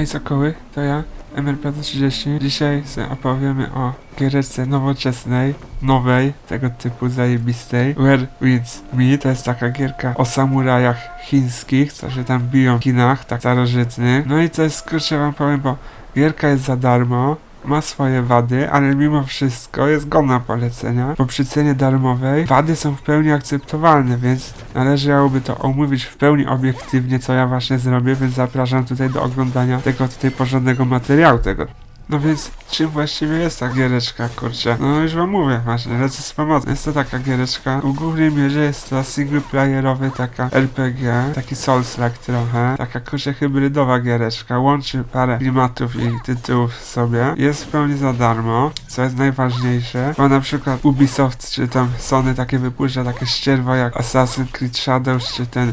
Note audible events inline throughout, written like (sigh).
Hej Sokoły, to ja, MRP30. Dzisiaj opowiemy o giereczce nowoczesnej, nowej, tego typu zajebistej. Where Wins Me, to jest taka gierka o samurajach chińskich, co się tam biją w kinach, tak starożytnych. No i to jest, kurczę wam powiem, bo gierka jest za darmo, ma swoje wady, ale mimo wszystko jest godna polecenia, bo przy cenie darmowej wady są w pełni akceptowalne, więc należałoby to omówić w pełni obiektywnie, co ja właśnie zrobię, więc zapraszam tutaj do oglądania tego tutaj porządnego materiału tego. No więc czym właściwie jest ta giereczka, kurczę? No już wam mówię właśnie, lecę z pomocą. Jest to taka giereczka, w głównej mierze jest to single playerowy taka RPG, taki Souls-like trochę, taka kurczę hybrydowa giereczka, łączy parę klimatów i tytułów w sobie. Jest w pełni za darmo, co jest najważniejsze, bo na przykład Ubisoft czy tam Sony takie wypuszcza takie ścierwo jak Assassin's Creed Shadows czy ten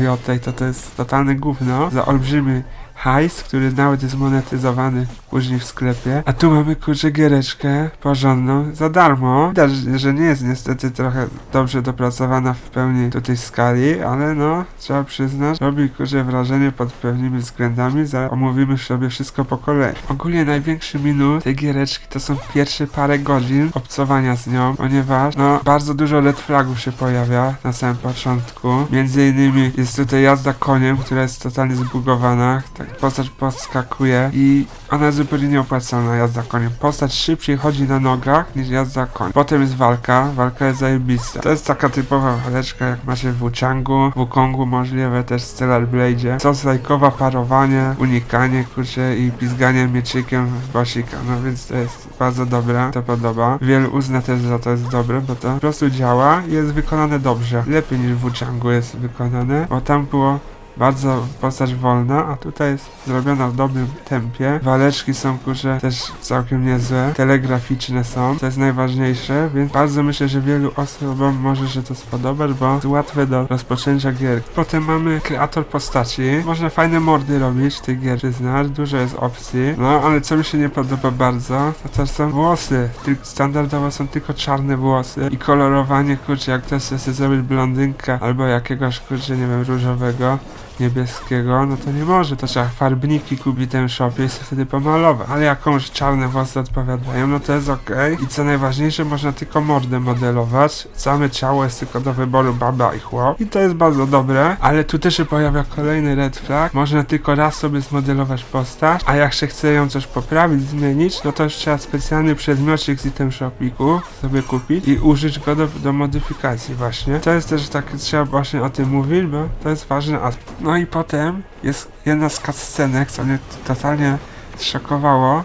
Yotei, to to jest totalne gówno za olbrzymy hajs, który nawet jest monetyzowany później w sklepie. A tu mamy kurczę giereczkę porządną za darmo. Widać, że nie jest niestety trochę dobrze dopracowana w pełni tutaj skali, ale no, trzeba przyznać, robi kurczę wrażenie pod pewnymi względami. Za omówimy sobie wszystko po kolei. Ogólnie największy minus tej giereczki to są pierwsze parę godzin obcowania z nią, ponieważ no, bardzo dużo red flagów się pojawia na samym początku. Między innymi jest tutaj jazda koniem, która jest totalnie zbugowana. Tak, postać podskakuje i ona jest zupełnie nieopłacalna jazda koniem. Postać szybciej chodzi na nogach niż jazda koniem. Potem jest walka, walka jest zajebista. To jest taka typowa waleczka jak macie w Wuchangu, Wukongu możliwe też w Stellar Blade'zie. Co lajkowa parowanie, unikanie kurczę i pizganie mieczykiem w basika. No więc to jest bardzo dobre, to podoba. Wielu uzna też, że to jest dobre, bo to po prostu działa i jest wykonane dobrze. Lepiej niż w Wuchangu jest wykonane, bo tam było bardzo postać wolna, a tutaj jest zrobiona w dobrym tempie. Waleczki są kurze też całkiem niezłe, telegraficzne są, to jest najważniejsze, więc bardzo myślę, że wielu osobom może się to spodobać, bo jest łatwe do rozpoczęcia gier. Potem mamy kreator postaci, można fajne mordy robić w tej gierze znać, dużo jest opcji, no ale co mi się nie podoba bardzo, to też są włosy, tylko standardowo są tylko czarne włosy i kolorowanie, kurczę, jak ktoś chce zrobić blondynkę albo jakiegoś, kurczę, nie wiem, różowego, niebieskiego, no to nie może, to trzeba farbniki kupić tym shopie i sobie wtedy pomalować. Ale jakąś czarne włosy odpowiadają, no to jest ok. I co najważniejsze, można tylko mordę modelować. Same ciało jest tylko do wyboru baba i chłop. I to jest bardzo dobre, ale tu też się pojawia kolejny red flag. Można tylko raz sobie zmodelować postać, a jak się chce ją coś poprawić, zmienić, no to już trzeba specjalny przedmiocik z item shopiku sobie kupić i użyć go do, do modyfikacji właśnie. To jest też tak, trzeba właśnie o tym mówić, bo to jest ważny aspekt. No i potem jest jedna z cutscenek, co mnie totalnie szokowało.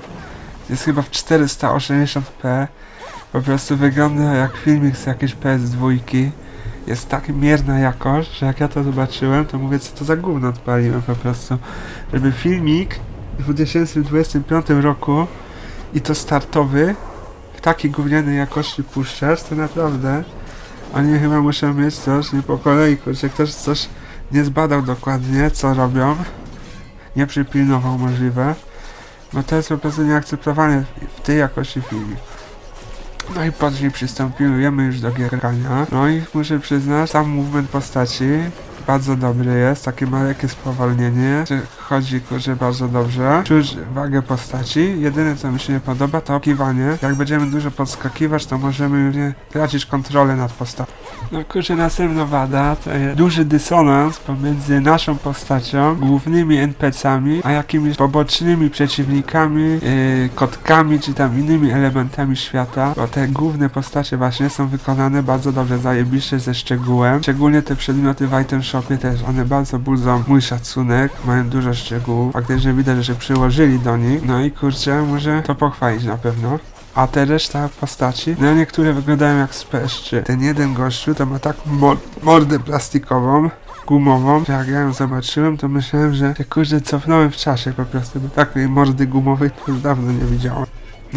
Jest chyba w 480p. Po prostu wygląda jak filmik z jakiejś PS2. Jest tak mierna jakość, że jak ja to zobaczyłem, to mówię, co to za gówno odpaliłem po prostu. Żeby filmik w 2025 roku i to startowy w takiej gównianej jakości puszczać, to naprawdę oni chyba muszą mieć coś nie po kolei, kurczę, ktoś coś nie zbadał dokładnie, co robią, nie przypilnował możliwe, no to jest po prostu nieakceptowane w tej jakości filmu. No i później przystępujemy już do gierkania. No i muszę przyznać, sam movement postaci bardzo dobry jest, takie malekie spowolnienie, chodzi kurczę bardzo dobrze. Czuć wagę postaci, jedyne co mi się nie podoba to kiwanie. Jak będziemy dużo podskakiwać, to możemy nie tracić kontrolę nad postacią. No kurczę, następna wada to jest duży dysonans pomiędzy naszą postacią, głównymi NPC-ami, a jakimiś pobocznymi przeciwnikami, yy, kotkami czy tam innymi elementami świata, bo te główne postacie właśnie są wykonane bardzo dobrze, zajebiście ze szczegółem. Szczególnie te przedmioty w item shopie też, one bardzo budzą mój szacunek, mają dużo szczegółów, faktycznie widać, że się przyłożyli do nich, no i kurczę, muszę to pochwalić na pewno. A te reszta postaci, no niektóre wyglądają jak z PS3. Ten jeden gościu to ma mor mordę plastikową, gumową, jak ja ją zobaczyłem, to myślałem, że się kurde cofnąłem w czasie po prostu, bo takiej mordy gumowej to już dawno nie widziałem.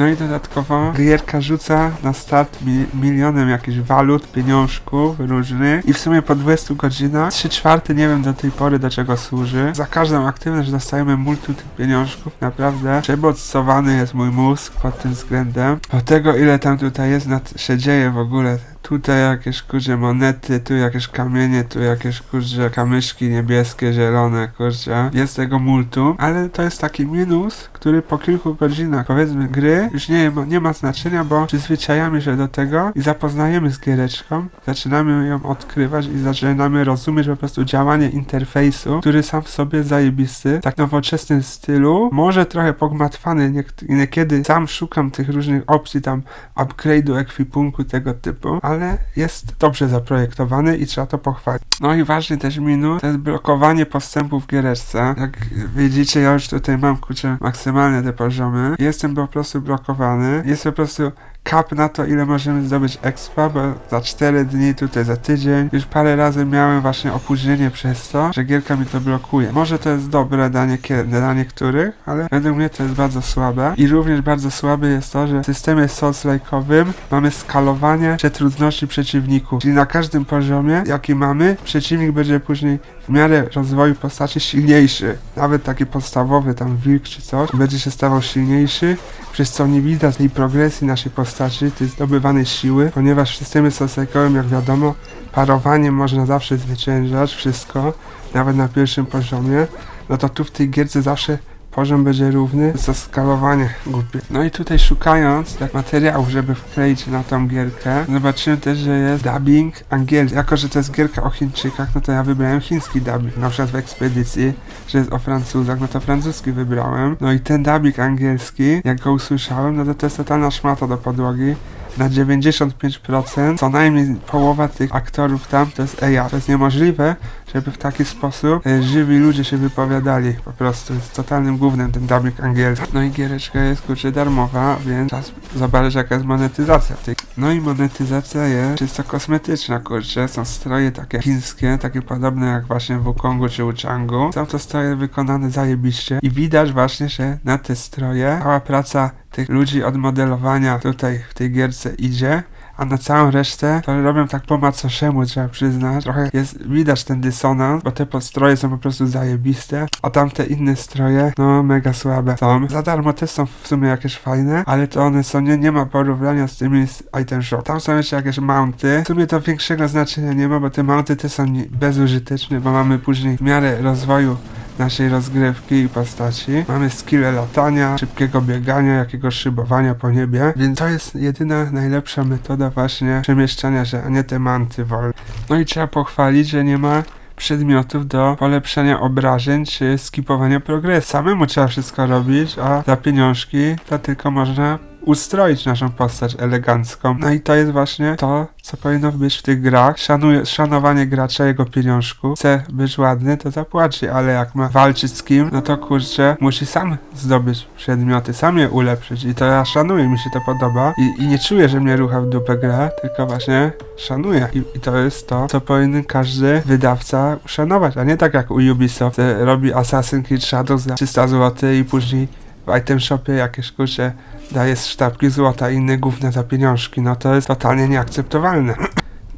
No i dodatkowo gierka rzuca na start mi milionem jakichś walut, pieniążków różnych i w sumie po 20 godzinach 3 czwarte nie wiem do tej pory do czego służy. Za każdą aktywność dostajemy multum tych pieniążków, naprawdę przebodźcowany jest mój mózg pod tym względem. Do tego ile tam tutaj jest, nad, się dzieje w ogóle Tutaj jakieś kurze monety, tu jakieś kamienie, tu jakieś kurze kamyszki niebieskie, zielone, kurczę. Jest tego multum, ale to jest taki minus, który po kilku godzinach powiedzmy gry już nie ma, nie ma znaczenia, bo przyzwyczajamy się do tego i zapoznajemy z giereczką, zaczynamy ją odkrywać i zaczynamy rozumieć po prostu działanie interfejsu, który sam w sobie zajebisty, tak nowoczesnym stylu, może trochę pogmatwany, niek- niekiedy sam szukam tych różnych opcji tam upgrade'u, ekwipunku, tego typu, ale jest dobrze zaprojektowany i trzeba to pochwalić. No i ważny też minus to jest blokowanie postępu w giereczce. Jak widzicie, ja już tutaj mam kurczę maksymalne te poziomy. Jestem po prostu blokowany. Jest po prostu cap na to, ile możemy zdobyć expa, bo za 4 dni, tutaj za tydzień. Już parę razy miałem właśnie opóźnienie przez to, że gierka mi to blokuje. Może to jest dobre dla, niekie- dla niektórych, ale według mnie to jest bardzo słabe. I również bardzo słabe jest to, że w systemie Souls-like'owym mamy skalowanie czy trudności przeciwników. Czyli na każdym poziomie, jaki mamy, przeciwnik będzie później w miarę rozwoju postaci silniejszy. Nawet taki podstawowy, tam wilk czy coś, będzie się stawał silniejszy, przez co nie widać tej progresji naszej postaci, tej zdobywanej siły, ponieważ w systemie sosekowym, jak wiadomo, parowaniem można zawsze zwyciężać wszystko, nawet na pierwszym poziomie, no to tu w tej gierce zawsze poziom będzie równy, za skalowanie głupie. No i tutaj szukając tak materiałów, żeby wkleić na tą gierkę, zobaczyłem też, że jest dubbing angielski. Jako, że to jest gierka o Chińczykach, no to ja wybrałem chiński dubbing, na przykład w ekspedycji, że jest o Francuzach, no to francuski wybrałem. No i ten dubbing angielski, jak go usłyszałem, no to to jest totalna szmata do podłogi. Na 95% co najmniej połowa tych aktorów tam to jest AI. To jest niemożliwe, żeby w taki sposób e, żywi ludzie się wypowiadali. Po prostu jest totalnym głównym ten dubbing angielski. No i giereczka jest kurczę darmowa, więc czas zobaczyć jaka jest monetyzacja tej. No i monetyzacja jest czysto kosmetyczna, kurczę. Są stroje takie chińskie, takie podobne jak właśnie w Wukongu czy Wuchangu. Są to stroje wykonane zajebiście i widać właśnie, że na te stroje cała praca tych ludzi od modelowania tutaj w tej gierce idzie, a na całą resztę to robią tak po macoszemu, trzeba przyznać. Trochę jest, widać ten dysonans, bo te podstroje są po prostu zajebiste, a tamte inne stroje, no mega słabe są. Za darmo też są w sumie jakieś fajne, ale to one są, nie, nie ma porównania z tymi z item shop. Tam są jeszcze jakieś mounty, w sumie to większego znaczenia nie ma, bo te mounty też są bezużyteczne, bo mamy później w miarę rozwoju naszej rozgrywki i postaci. Mamy skille latania, szybkiego biegania, jakiegoś szybowania po niebie, więc to jest jedyna najlepsza metoda właśnie przemieszczania się, a nie te manty wolne. No i trzeba pochwalić, że nie ma przedmiotów do polepszenia obrażeń czy skipowania progresu. Samemu trzeba wszystko robić, a za pieniążki to tylko można ustroić naszą postać elegancką. No i to jest właśnie to, co powinno być w tych grach. Szanuje, szanowanie gracza, jego pieniążku. Chce być ładny, to zapłaci, ale jak ma walczyć z kim, no to kurczę, musi sam zdobyć przedmioty, sam je ulepszyć. I to ja szanuję, mi się to podoba. I, i nie czuję, że mnie rucha w dupę gra, tylko właśnie szanuję. I, I to jest to, co powinien każdy wydawca uszanować, a nie tak jak u Ubisoft, robi Assassin's Creed Shadows za 300 zł i później w item shopie jakieś kurczę daje sztabki złota i inne gówne za pieniążki, no to jest totalnie nieakceptowalne. (clears throat)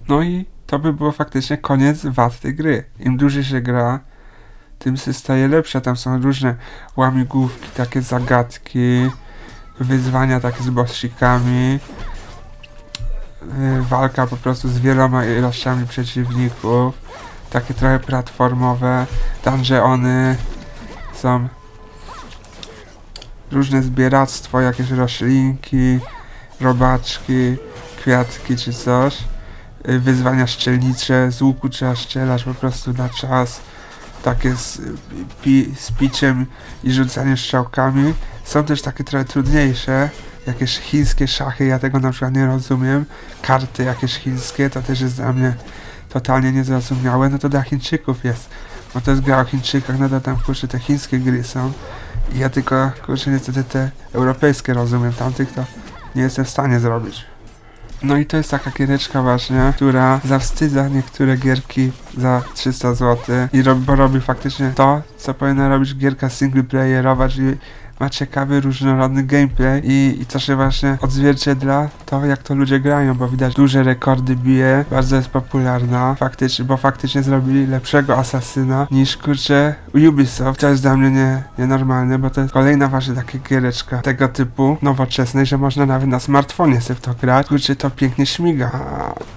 No i to by było faktycznie koniec wad tej gry. Im dłużej się gra, tym się staje lepsza. Tam są różne łamigłówki, takie zagadki, wyzwania takie z bossikami, yy, walka po prostu z wieloma ilościami przeciwników, takie trochę platformowe, dungeony, są różne zbieractwo, jakieś roślinki, robaczki, kwiatki czy coś. Y, Wyzwania szczelnicze, z łuku trzeba strzelać po prostu na czas. Takie z, pi, z piciem i rzucaniem strzałkami. Są też takie trochę trudniejsze, jakieś chińskie szachy, ja tego na przykład nie rozumiem. Karty jakieś chińskie, to też jest dla mnie totalnie niezrozumiałe. No to dla Chińczyków jest, bo to jest gra o Chińczykach, no to tam kurczę te chińskie gry są. Ja tylko, kurczę, niestety te europejskie rozumiem, tamtych to nie jestem w stanie zrobić. No i to jest taka giereczka właśnie, która zawstydza niektóre gierki za 300 zł i robi, bo robi faktycznie to, co powinna robić gierka singleplayerowa, czyli ma ciekawy, różnorodny gameplay i, i to się właśnie odzwierciedla to, jak to ludzie grają, bo widać duże rekordy bije, bardzo jest popularna, faktycznie, bo faktycznie zrobili lepszego asasyna niż kurczę Ubisoft. To jest dla mnie nie, nienormalne, bo to jest kolejna właśnie taka giereczka tego typu nowoczesnej, że można nawet na smartfonie sobie w to grać. Kurczę, to pięknie śmiga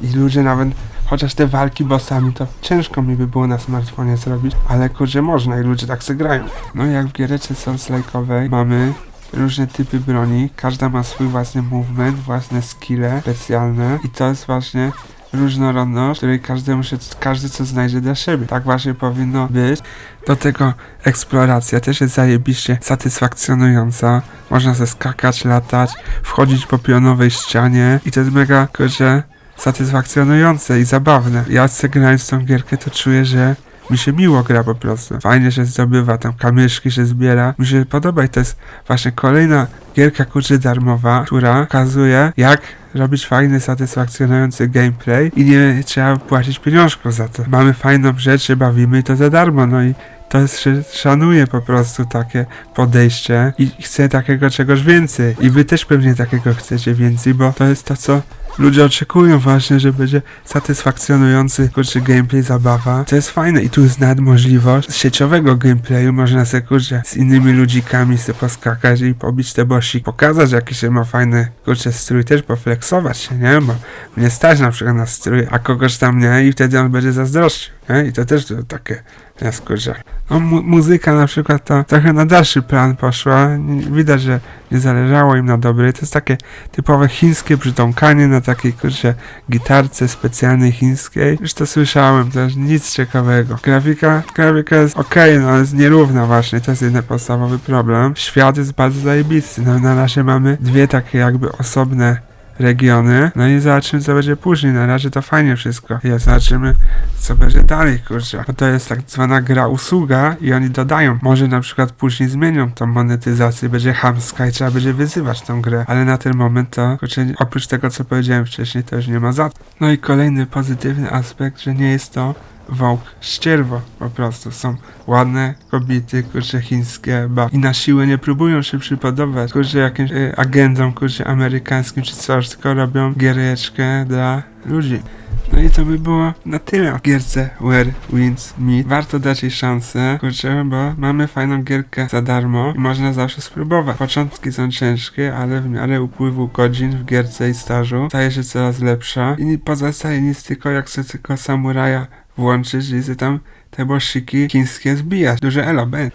i ludzie nawet Chociaż te walki bossami to ciężko mi by było na smartfonie zrobić, ale kurczę można i ludzie tak se grają. No jak w giereczce Souls-like'owej mamy różne typy broni, każda ma swój własny movement, własne skille specjalne i to jest właśnie różnorodność, której każdy musi, każdy co znajdzie dla siebie. Tak właśnie powinno być. Do tego eksploracja też jest zajebiście satysfakcjonująca. Można ze skakać, latać, wchodzić po pionowej ścianie i to jest mega, kurczę, satysfakcjonujące i zabawne. Ja grając tą gierkę, to czuję, że mi się miło gra po prostu. Fajnie się zdobywa, tam kamyszki się zbiera. Mi się podoba i to jest właśnie kolejna gierka kurczę darmowa, która pokazuje jak robić fajny, satysfakcjonujący gameplay i nie trzeba płacić pieniążków za to. Mamy fajną rzecz, się bawimy i to za darmo, no i to jest, się szanuje po prostu takie podejście i chcę takiego czegoś więcej. I wy też pewnie takiego chcecie więcej, bo to jest to, co ludzie oczekują właśnie, że będzie satysfakcjonujący kurczę gameplay, zabawa. To jest fajne i tu jest nawet możliwość sieciowego gameplayu, można sobie kurczę z innymi ludzikami sobie poskakać i pobić te bossy, pokazać jaki się ma fajny kurczę strój, też poflexować się, nie? Bo mnie stać na przykład na strój, a kogoś tam nie i wtedy on będzie zazdrościł, nie? I to też to takie jest kurczę. No mu muzyka na przykład to trochę na dalszy plan poszła, widać, że nie zależało im na dobrej, to jest takie typowe chińskie przytąkanie na takiej kurczę gitarce specjalnej chińskiej. Już to słyszałem też, nic ciekawego. Grafika, grafika jest okej, no ale jest nierówna właśnie, to jest jeden podstawowy problem. Świat jest bardzo zajebisty, no na razie mamy dwie takie jakby osobne regiony, no i zobaczymy co będzie później, na razie to fajnie wszystko. I zobaczymy co będzie dalej, kurczę. Bo to jest tak zwana gra usługa i oni dodają. Może na przykład później zmienią tą monetyzację, będzie hamska i trzeba będzie wyzywać tą grę. Ale na ten moment to, kurczę, oprócz tego co powiedziałem wcześniej, to już nie ma za to. No i kolejny pozytywny aspekt, że nie jest to Wołk ścierwo po prostu. Są ładne kobiety, kurczę, chińskie, ba. I na siłę nie próbują się przypodobać, kurczę, jakimś y, agentom, kurczę, amerykańskim czy coś, tylko robią giereczkę dla ludzi. No i to by było na tyle o gierce Where Wins Meet. Warto dać jej szansę, kurczę, bo mamy fajną gierkę za darmo i można zawsze spróbować. Początki są ciężkie, ale w miarę upływu godzin w gierce i stażu staje się coraz lepsza i nie pozostaje nic tylko jak sobie tylko samuraja włączyć i sobie tam te bossiki chińskie zbijać. Duże elo, będ.